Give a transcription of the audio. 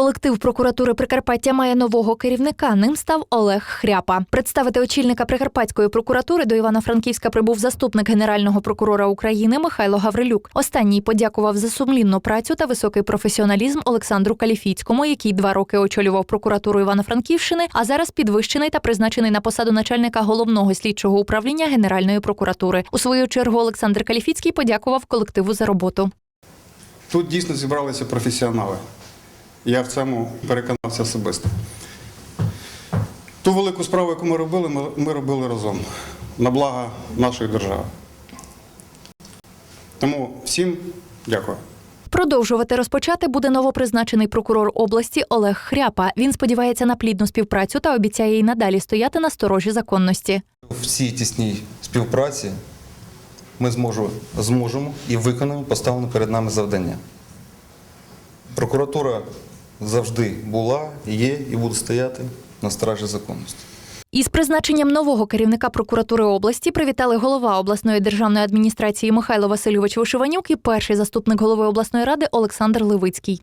Колектив прокуратури Прикарпаття має нового керівника. Ним став Олег Хряпа. Представити очільника Прикарпатської прокуратури до Івано-Франківська прибув заступник генерального прокурора України Михайло Гаврилюк. Останній подякував за сумлінну працю та високий професіоналізм Олександру Каліфіцькому, який два роки очолював прокуратуру Івано-Франківщини, а зараз підвищений та призначений на посаду начальника головного слідчого управління Генеральної прокуратури. У свою чергу Олександр Каліфіцький подякував колективу за роботу. Тут дійсно зібралися професіонали. Я в цьому переконався особисто. Ту велику справу, яку ми робили, ми, робили разом на благо нашої держави. Тому всім дякую. Продовжувати розпочати буде новопризначений прокурор області Олег Хряпа. Він сподівається на плідну співпрацю та обіцяє й надалі стояти на сторожі законності. В цій тісній співпраці ми зможу, зможемо і виконаємо поставлене перед нами завдання. Прокуратура завжди була, є і буде стояти на стражі законності. Із призначенням нового керівника прокуратури області привітали голова обласної державної адміністрації Михайло Васильович Вишиванюк і перший заступник голови обласної ради Олександр Левицький.